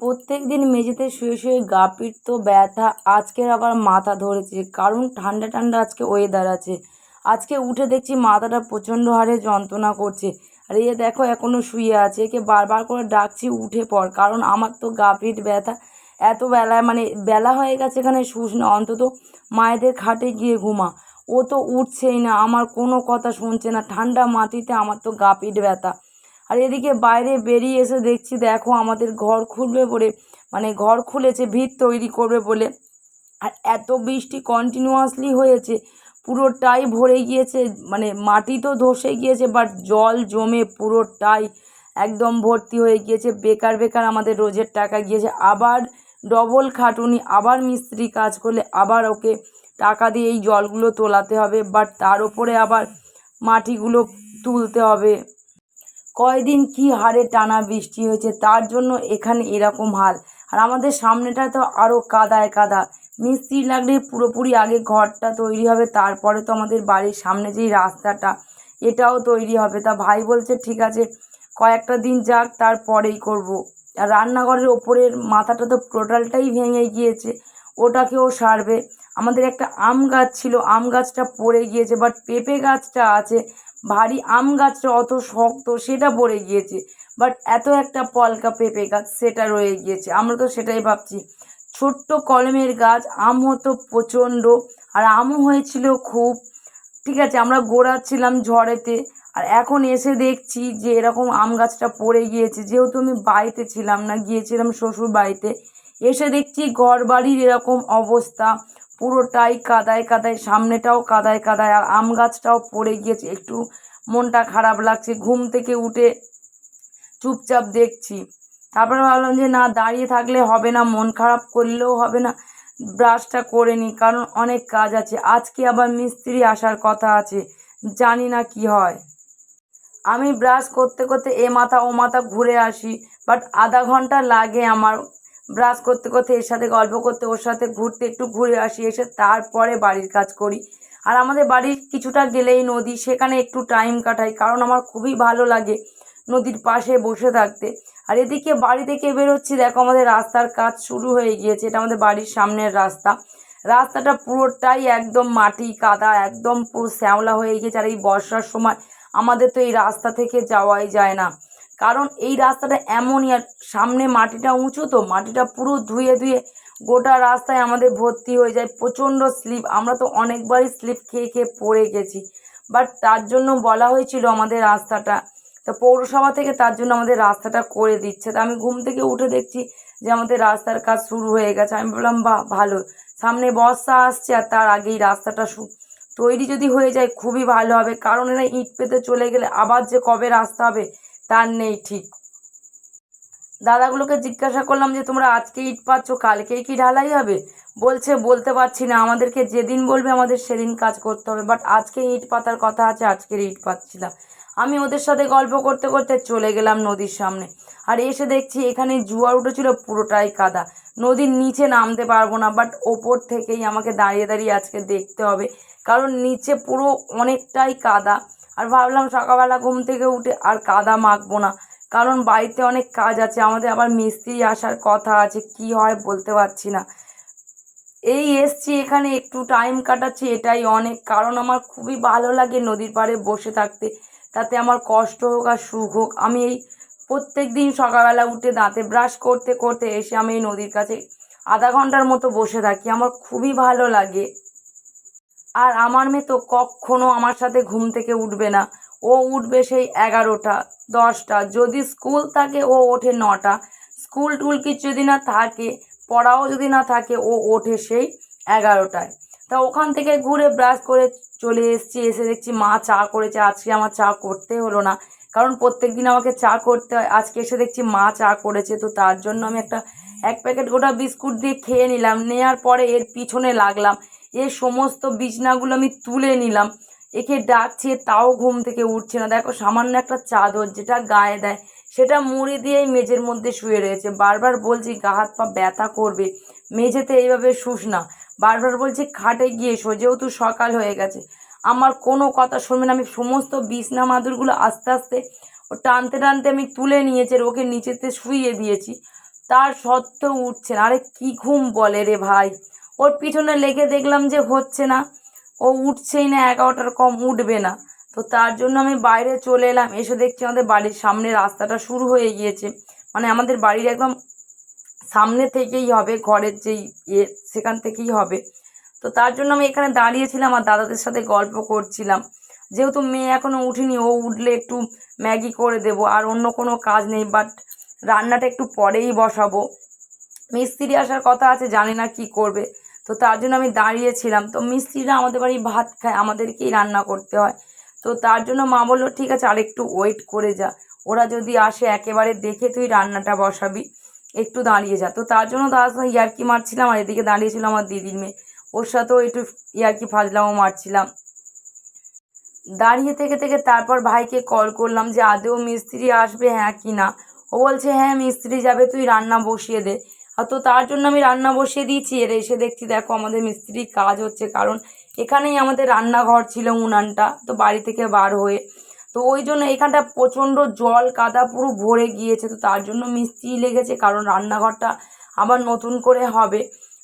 প্রত্যেক দিন মেঝেতে শুয়ে শুয়ে গা পিঠ তো ব্যথা, আজকের আবার মাথা ধরেছে, কারণ ঠান্ডা ঠান্ডা আজকে ওয়েদার আছে। আজকে উঠে দেখছি মাথাটা প্রচণ্ড হারে যন্ত্রণা করছে। আর এ দেখো এখনও শুয়ে আছে, একে বারবার করে ডাকছি, উঠে পড়। কারণ আমার তো গা পিঠ ব্যথা, এত বেলায় মানে বেলা হয়ে গেছে এখানে শুস না অন্তত মায়েদের খাটে গিয়ে ঘুমা। ও তো উঠছেই না, আমার কোনো কথা শুনছে না। ঠান্ডা মাটিতে আমার তো গা পিঠ ব্যথা। আর এদিকে বাইরে বেরিয়ে এসে দেখছি, দেখো আমাদের ঘর খুলবে বলে মানে ঘর খুলেছে, ভিত তৈরি করবে বলে। আর এত বৃষ্টি কন্টিনিউয়াসলি হয়েছে, পুরোটাই ভরে গিয়েছে মানে মাটি তো ধসে গিয়েছে বাট জল জমে পুরোটাই একদম ভর্তি হয়ে গিয়েছে। বেকার বেকার আমাদের রোজের টাকা গিয়েছে। আবার ডবল খাটুনি, আবার মিস্ত্রি কাজ করলে আবার ওকে টাকা দিয়ে এই জলগুলো তোলাতে হবে বাট তার উপরে আবার মাটিগুলো তুলতে হবে। কয়দিন কি হারে টানা বৃষ্টি হয়েছে, তার জন্য এখানে এরকম হাল। আর আমাদের সামনেটা তো আরও কাদায় কাদা। মিস্ত্রি লাগলে পুরোপুরি আগে ঘরটা তৈরি হবে, তারপরে তো আমাদের বাড়ির সামনে যেই রাস্তাটা, এটাও তৈরি হবে। তা ভাই বলছে, ঠিক আছে, কয়েকটা দিন যাক, তারপরেই করব। আর রান্নাঘরের ওপরের মাথাটা তো টোটালটাই ভেঙে গিয়েছে, ওটাকেও সারবে। আমাদের একটা আম গাছ ছিল, আম গাছটা পড়ে গিয়েছে বাট পেঁপে গাছটা আছে ভারী আম গাছটা অত শক্ত সেটা পড়ে গিয়েছে। বাট এত একটা পলকা পেঁপে গাছ সেটা রয়ে গিয়েছে। আমরা তো সেটাই ভাবছি। ছোট্ট কলমের গাছ আম হতো প্রচণ্ড। আর আমও হয়েছিল খুব। ঠিক আছে, আমরা গোড়াচ্ছিলাম ঝড়েতে। আর এখন এসে দেখছি যে এরকম আম গাছটা পড়ে গিয়েছে। যেহেতু আমি বাড়িতে ছিলাম না, গিয়েছিলাম শ্বশুর বাড়িতে এসে দেখছি ঘর বাড়ির এরকম অবস্থা। পুরোটাই কাদায় কাদায়, সামনেটাও কাদায় কাদায় আর আম গাছটাও পড়ে গিয়েছে। একটু মনটা খারাপ লাগছে, ঘুম থেকে উঠে চুপচাপ দেখছি। তারপরে ভাবলাম যে, না, দাঁড়িয়ে থাকলে হবে না, মন খারাপ করলেও হবে না, ব্রাশটা করে নিই কারণ অনেক কাজ আছে। আজকে আবার মিস্ত্রি আসার কথা আছে, জানি না কি হয়। আমি ব্রাশ করতে করতে এ মাথা ও মাথা ঘুরে আসি, বাট আধা ঘণ্টা লাগে আমার ব্রাশ করতে করতে এর সাথে গল্প করতে, ওর সাথে ঘুরতে, একটু ঘুরে আসি, এসে তারপরে বাড়ির কাজ করি। আর আমাদের বাড়ির কিছুটা গেলেই নদী, সেখানে একটু টাইম কাটাই, কারণ আমার খুবই ভালো লাগে নদীর পাশে বসে থাকতে। আর এদিকে বাড়ি থেকে বেরোচ্ছি, দেখো আমাদের রাস্তার কাজ শুরু হয়ে গিয়েছে, এটা আমাদের বাড়ির সামনের রাস্তা। রাস্তাটা পুরোটাই একদম মাটি, কাদা, একদম পুরো শ্যাওলা হয়ে গিয়েছে, আর এই বর্ষার সময় আমাদের তো এই রাস্তা থেকে যাওয়াই যায় না। কারণ এই রাস্তাটা এমনই, আর সামনে মাটিটা উঁচু তো, মাটিটা পুরো ধুয়ে ধুয়ে গোটা রাস্তায় আমাদের ভর্তি হয়ে যায়, প্রচণ্ড স্লিপ। আমরা তো অনেকবারই স্লিপ খেয়ে খেয়ে পড়ে গেছি। বাট তার জন্য বলা হয়েছিল আমাদের রাস্তাটা, তো পৌরসভা থেকে তার জন্য আমাদের রাস্তাটা করে দিচ্ছে। তা আমি ঘুম থেকে উঠে দেখছি যে আমাদের রাস্তার কাজ শুরু হয়ে গেছে। আমি বললাম, বাহ, ভালো। সামনে বর্ষা আসছে আর তার আগেই রাস্তাটা তৈরি যদি হয়ে যায়, খুবই ভালো হবে। কারণ এরা ইট পেতে চলে গেলে আবার যে কবে রাস্তা হবে তার নেই ঠিক। দাদাগুলোকে জিজ্ঞাসা করলাম যে, তোমরা আজকে ইট পাচ্ছ কালকেই কি ঢালাই হবে? বলছে, বলতে পারছি না। আমাদেরকে যেদিন বলবে, আমাদের সেদিন কাজ করতে হবে। বাট আজকে ইট পাতার কথা আছে, আজকের ইট পাচ্ছিলাম। আমি ওদের সাথে গল্প করতে করতে চলে গেলাম নদীর সামনে। আর এসে দেখছি, এখানে জুয়ার উঠেছিল পুরোটাই কাদা। নদীর নিচে নামতে পারব না, বাট ওপর থেকেই আমাকে দাঁড়িয়ে দাঁড়িয়ে আজকে দেখতে হবে। কারণ নিচে পুরো অনেকটাই কাদা। আর ভাবলাম সকালবেলা ঘুম থেকে উঠে আর কাদা মাখবো না। কারণ বাড়িতে অনেক কাজ আছে, আমাদের আবার মিস্ত্রি আসার কথা আছে, কি হয় বলতে পারছি না। এই এসছি এখানে, একটু টাইম কাটাচ্ছি, এটাই অনেক। কারণ আমার খুবই ভালো লাগে নদীর পাড়ে বসে থাকতে। তাতে আমার কষ্ট হোক আর সুখ হোক। আমি এই প্রত্যেক দিন সকালবেলা উঠে দাঁতে ব্রাশ করতে করতে এসে আমি এই নদীর কাছে আধা ঘণ্টার মতো বসে থাকি। আমার খুবই ভালো লাগে। আর আমার মেয়ে তো কখনো আমার সাথে ঘুম থেকে উঠবে না। ও উঠবে সেই এগারোটা, দশটা। যদি স্কুল থাকে, ও ওঠে নটা। স্কুল টুল কিছু যদি না থাকে, পড়াও যদি না থাকে, ও ওঠে সেই এগারোটায়। তা ওখান থেকে ঘুরে ব্রাশ করে চলে এসেছি, এসে দেখছি মা চা করেছে। আজকে আমার চা করতে হলো না। কারণ প্রত্যেক দিন আমাকে চা করতে হয়। আজকে এসে দেখছি মা চা করেছে, তো তার জন্য আমি একটা এক প্যাকেট গোটা বিস্কুট দিয়ে খেয়ে নিলাম। নেওয়ার পরে এর পিছনে লাগলাম। এর সমস্ত বিছনাগুলো আমি তুলে নিলাম। একে ডাকছে, তাও ঘুম থেকে উঠছে না। দেখো, সামান্য একটা চাদর যেটা গায়ে দেয়, সেটা মুড়ি দিয়েই মেঝের মধ্যে শুয়ে রয়েছে। বারবার বলছি, গা হাত পা ব্যথা করবে। মেঝেতে এইভাবে শুস না। বারবার বলছি, খাটে গিয়ে শো, যেহেতু সকাল হয়ে গেছে। আমার কোনো কথা শুনবে না। আমি সমস্ত বিছনা মাদুরগুলো আস্তে আস্তে ও টানতে টানতে আমি তুলে নিয়েছি আর ওকে নিচেতে শুইয়ে দিয়েছি। তার সত্ত্বেও উঠছে না। আরে কী ঘুম বলে রে ভাই? ওর পিছনে লেগে দেখলাম যে হচ্ছে না। ও উঠছেই না, এগারোটার কম উঠবে না। তো তার জন্য আমি বাইরে চলে এলাম। এসে দেখছি আমাদের বাড়ির সামনে রাস্তাটা শুরু হয়ে গিয়েছে। মানে আমাদের বাড়ির একদম সামনে থেকেই হবে, ঘরের যেই ইয়ে সেখান থেকেই হবে। তো তার জন্য আমি এখানে দাঁড়িয়েছিলাম আর দাদাদের সাথে গল্প করছিলাম। যেহেতু মেয়ে এখনও উঠিনি, ও উঠলে একটু ম্যাগি করে দেবো আর অন্য কোনো কাজ নেই বাট রান্নাটা একটু পরেই বসাবো। মিস্ত্রি আসার কথা আছে, জানি না কি করবে। তো তার জন্য আমি দাঁড়িয়েছিলাম। তো মিস্ত্রিরা আমাদের বাড়ি ভাত খায়, আমাদেরকেই রান্না করতে হয়। তো তার জন্য মা বলল, ঠিক আছে, আর একটু ওয়েট করে যা। ওরা যদি আসে, একেবারে দেখে তুই রান্নাটা বসাবি। একটু দাঁড়িয়ে যা। তো তার জন্য তার সঙ্গে ইয়ার্কি মারছিলাম, আর এদিকে দাঁড়িয়েছিল আমার দিদির মেয়ে। ওর সাথেও একটু ইয়ার্কি ফাজলামও মারছিলাম। দাঁড়িয়ে থেকে থেকে তারপর ভাইকে কল করলাম যে, আদৌ মিস্ত্রি আসবে হ্যাঁ কি না? ও বলছে হ্যাঁ মিস্ত্রি যাবে, তুই রান্না বসিয়ে দে। তো তার জন্য আমি রান্না বসিয়ে দিয়েছি। এর এসে দেখছি, দেখো আমাদের মিস্ত্রির কাজ হচ্ছে। কারণ এখানেই আমাদের রান্নাঘর ছিল উনানটা, তো বাড়ি থেকে বার হয়ে। তো ওই জন্য এখানটা প্রচণ্ড জল, কাদা পুরো ভরে গিয়েছে। তো তার জন্য মিস্ত্রি লেগেছে, কারণ রান্নাঘরটা আবার নতুন করে হবে।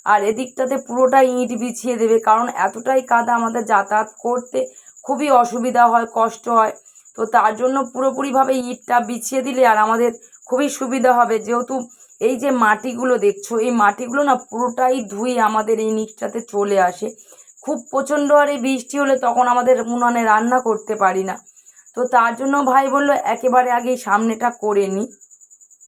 আর এদিকটাতে পুরোটাই ইট বিছিয়ে দেবে, কারণ এতটাই কাদা আমাদের যাতায়াত করতে খুবই অসুবিধা হয়, কষ্ট হয়। তো তার জন্য পুরোপুরিভাবে ইটটা বিছিয়ে দিলে আর আমাদের খুবই সুবিধা হবে। যেহেতু এই যে মাটিগুলো দেখছ, এই মাটিগুলো না পুরোটাই ধুয়ে আমাদের এই নিচটাতে চলে আসে। খুব প্রচণ্ড আর এই বৃষ্টি হলে তখন আমাদের উনানে রান্না করতে পারি না। তো তার জন্য ভাই বলল, একেবারে আগে সামনেটা করে নিই